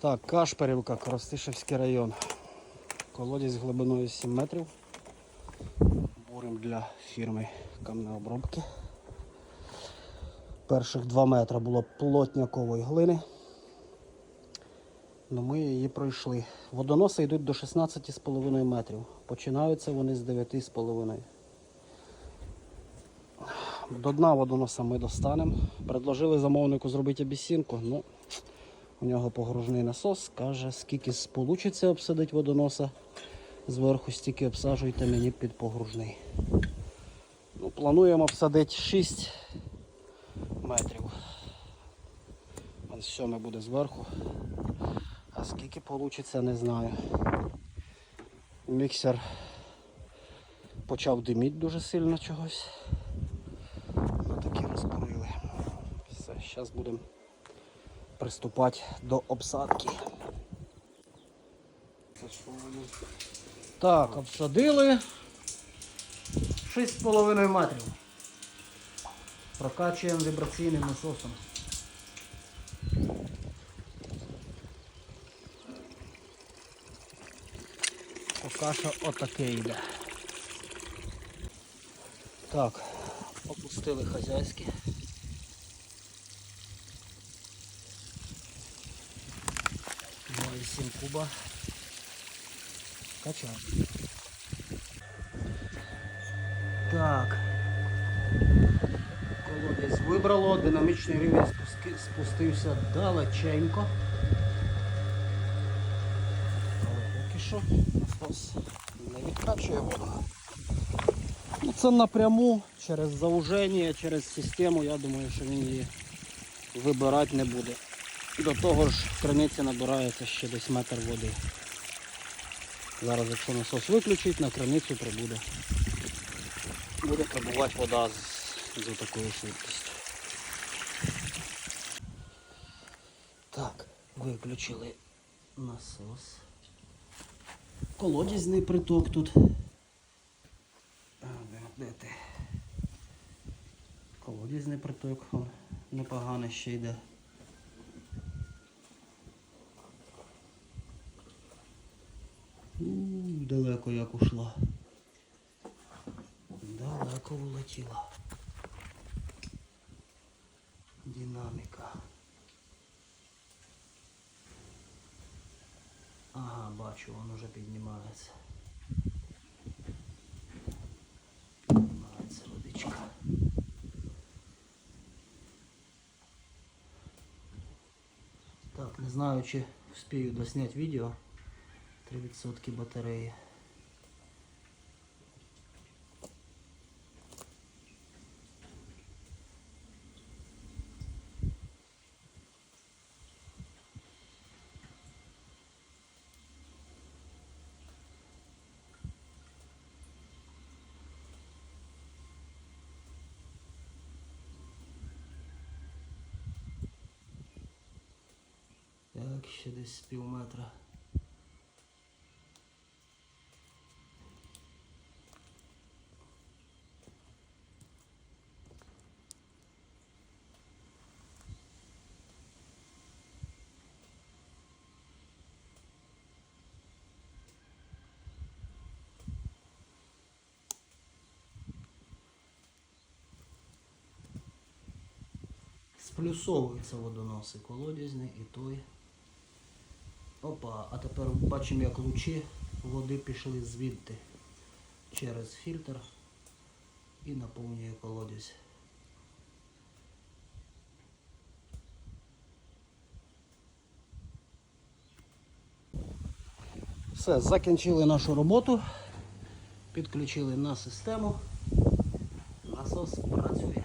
Так, Кашпарівка, Коростишевський район. Колодязь глибиною 7 метрів. Бурим для фірми камнеобробки. Перших 2 метри було плотнякової глини. Ну, ми її пройшли. Водоноси йдуть до 16,5 метрів. Починаються вони з 9,5. До дна водоноса ми достанемо. Предложили замовнику зробити обіцінку. Ну, у нього погружний насос. Каже, скільки вийде обсадити водоноса. Зверху стільки обсаджуйте мені під погружний. Ну, плануємо обсадити 6 метрів. Ось сьоме буде зверху. А скільки вийде, не знаю. Міксер почав диміти дуже сильно чогось. Ну такі розпалили. Все, зараз будемо приступати до обсадки. Так, обсадили 6,5 метрів. Прокачуємо вібраційним насосом. Що отаке йде. Так, опустили хазяйське. І сім куба. Качаємо. Так. Колодязь вибрало, динамічний рівень спустився далеченько. Але поки що не відкачує воду. Ну, Це напряму через зауження, через систему, я думаю, що він її вибирати не буде. До того ж в криниці набирається ще десь метр води. Зараз якщо насос виключить, на криницю прибуде. Буде прибувати вода з, з такою швидкістю. Так, виключили насос. Колодязний приток тут. Де, ти? Приток непоганий ще йде. У, далеко як ушла. Далеко улетіла. Динаміка. Ага, бачу, воно вже піднімається. Піднімається водичка. Так, не знаю, чи вспію досняти відео. 3% батареї. Так, ще десь пів метра. Сплюсовуються водоноси колодязний і той. Опа, а тепер бачимо, як лучі води пішли звідти через фільтр і наповнює колодязь. Все, закінчили нашу роботу, підключили на систему, насос працює.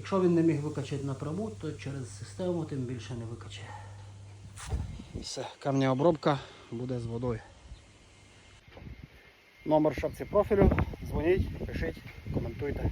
Якщо він не міг викачати напряму, то через систему тим більше не викаче. Все, камня обробка буде з водою. Номер шапці профілю. Дзвоніть, пишіть, коментуйте.